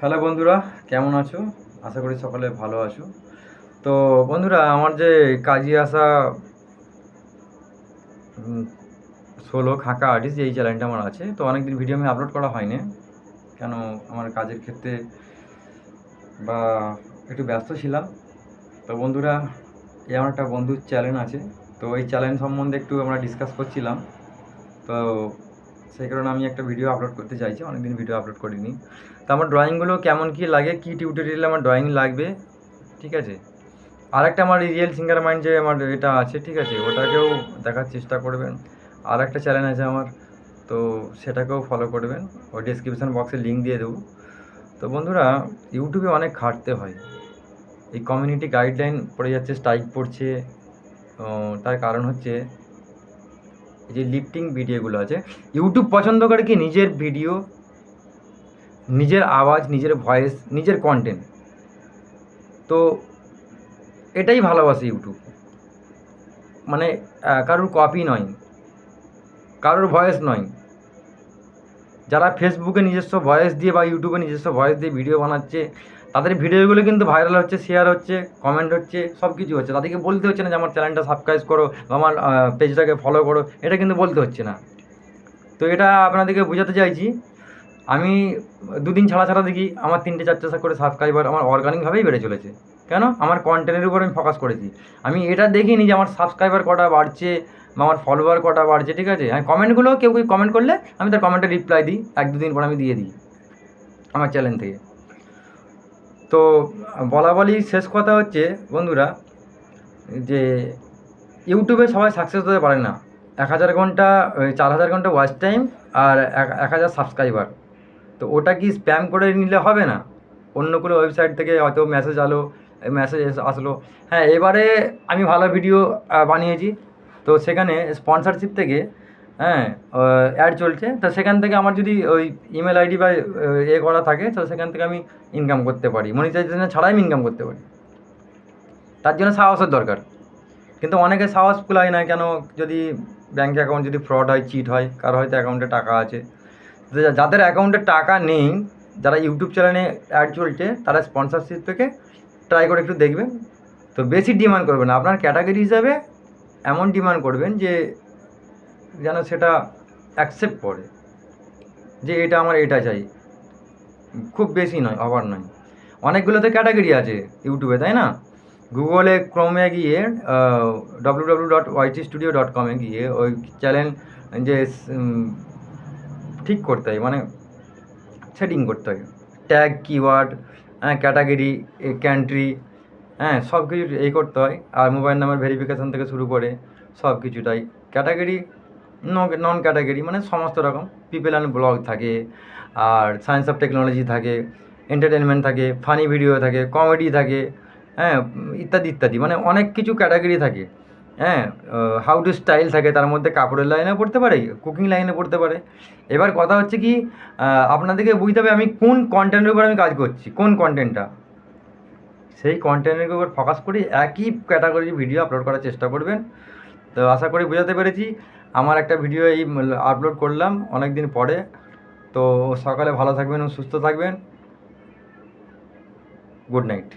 Hello বন্ধুরা, কেমন আছো? আশা করি সকলে ভালো আছো। তো বন্ধুরা, আমার যে কাজে আসা ষোলো খাঁকা আর্টিস্ট এই চ্যানেলটা আমার আছে। তো অনেকদিন ভিডিও আমি আপলোড করা হয়নি। কেন আমার কাজের ক্ষেত্রে বা একটু ব্যস্ত ছিলাম। তো বন্ধুরা এই আমার একটা বন্ধুর চ্যানেল আছে। তো এই চ্যানেল সম্বন্ধে একটু আমরা ডিসকাস করছিলাম। তো সেই কারণে আমি একটা ভিডিও আপলোড করতে চাইছি, অনেকদিন ভিডিও আপলোড করিনি। তো আমার ড্রয়িংগুলো কেমন কী লাগে, কী টিউটোরিয়াল আমার ড্রয়িং লাগবে, ঠিক আছে? আর একটা আমার রিয়েল সিঙ্গার মাইন্ড যে আমার এটা আছে, ঠিক আছে? ওটাকেও দেখার চেষ্টা করবেন। আর একটা চ্যানেল আছে আমার, তো সেটাকেও ফলো করবেন। ওই ডিসক্রিপশান বক্সে লিঙ্ক দিয়ে দেবো। তো বন্ধুরা ইউটিউবে অনেক খাটতে হয়। এই কমিউনিটি গাইডলাইন পড়ে যাচ্ছে স্ট্রাইক পড়ছে। তার কারণ হচ্ছে যে লিফটিং ভিডিওগুলো আছে ইউটিউব পছন্দ করে কি নিজের ভিডিও নিজের আওয়াজ, নিজের ভয়েস নিজের কন্টেন্ট তো এটাই ভালোবাসে ইউটিউব মানে কারোর কপি নয়, কারোর ভয়েস নয়। যারা ফেসবুকে নিজস্ব ভয়েস দিয়ে বা ইউটিউবে নিজস্ব ভয়েস দিয়ে ভিডিও বানাচ্ছে তাদের ভিডিওগুলো কিন্তু ভাইরাল হচ্ছে শেয়ার হচ্ছে কমেন্ট হচ্ছে সব কিছু হচ্ছে। তাদেরকে বলতে হচ্ছে না যে আমার চ্যানেলটা সাবস্ক্রাইব করো আমার পেজটাকে ফলো করো, এটা কিন্তু বলতে হচ্ছে না। তো এটা আপনাদেরকে বোঝাতে চাইছি, আমি দুদিন ছাড়া ছাড়া দেখি আমার তিনটে চারটে করে সাবস্ক্রাইবার আমার অর্গানিকভাবেই বেড়ে চলেছে। কেন? আমার কন্টেন্টের উপর আমি ফোকাস করেছি। আমি এটা দেখিনি যে আমার সাবস্ক্রাইবার কটা বাড়ছে বা আমার ফলোয়ার কটা বাড়ছে, ঠিক আছে? আমি কমেন্টগুলো কেউ কেউ কমেন্ট করলে আমি তার কমেন্টে রিপ্লাই দিই, এক দুদিন পর আমি দিয়ে দিই আমার চ্যানেল থেকে। তো বলা বলি শেষ কথা হচ্ছে, বন্ধুরা, যে ইউটিউবে সবাই সাকসেস হতে পারে না। এক হাজার ঘণ্টা চার হাজার ঘণ্টা ওয়াচ টাইম আর এক হাজার সাবস্ক্রাইবার তো ওটা কি স্প্যাম করে নিলে হবে না? অন্য কোনো ওয়েবসাইট থেকে হয়তো মেসেজ আলো মেসেজ আসলো। হ্যাঁ এবারে আমি ভালো ভিডিও বানিয়েছি। তো সেখানে স্পন্সরশিপ থেকে হ্যাঁ অ্যাড চলছে। তো সেখান থেকে আমার যদি ওই ইমেল আইডি বা এ করা থাকে, তো সেখান থেকে আমি ইনকাম করতে পারি। মনিটাইজেশন ছাড়াই আমি ইনকাম করতে পারি। তার জন্য সাহসের দরকার। কিন্তু অনেকে সাহস কুলায় না কেন যদি ব্যাঙ্ক অ্যাকাউন্ট যদি ফ্রড হয় চিট হয়, কারও হয়তো অ্যাকাউন্টে টাকা আছে। যাদের অ্যাকাউন্টে টাকা নেই, যারা ইউটিউব চ্যানেলে অ্যাড চলছে, তারা স্পন্সরশিপ থেকে ট্রাই করে একটু দেখবেন। তো বেশি ডিমান্ড করবেন আপনার ক্যাটাগরি হিসাবে এমন ডিমান্ড করবেন যে যেন সেটা অ্যাকসেপ্ট করে যে এটা আমার এটা চাই। খুব বেশি নয় ওভার নয়। অনেকগুলো তো ক্যাটাগরি আছে ইউটিউবে, তাই না? গুগলে ক্রমে গিয়ে W W dot YT studio dot কমে গিয়ে ওই চ্যানেল যে ঠিক করতে হয় মানে সেটিং করতে হয়। ট্যাগ কিওয়ার্ড হ্যাঁ ক্যাটাগরি ক্যান্ট্রি হ্যাঁ সব কিছু এই করতে হয়। আর মোবাইল নাম্বার ভেরিফিকেশান থেকে শুরু করে সব কিছুটাই ক্যাটাগরি নন ক্যাটাগরি মানে সমস্ত রকম। পিপল অ্যান্ড ব্লগ থাকে, আর সায়েন্স অফ টেকনোলজি থাকে এন্টারটেনমেন্ট থাকে ফানি ভিডিও থাকে কমেডি থাকে হ্যাঁ ইত্যাদি ইত্যাদি। মানে অনেক কিছু ক্যাটাগরি থাকে হ্যাঁ হাউ টু স্টাইল থাকে, তার মধ্যে কাপড়ের লাইনে পড়তে পারে কুকিং লাইনে পড়তে পারে। এবার কথা হচ্ছে কি আপনাদেরকে বুঝতে হবে আমি কোন কন্টেন্টের উপর আমি কাজ করছি, কোন কন্টেন্টটা সেই কন্টেন্টের উপর ফোকাস করে একই ক্যাটাগরির ভিডিও আপলোড করার চেষ্টা করবেন। তো আশা করি বোঝাতে পেরেছি। আমার একটা ভিডিও এই আপলোড করলাম অনেক দিন পরে। তো সকালে ভালো থাকবেন ও সুস্থ থাকবেন। Good night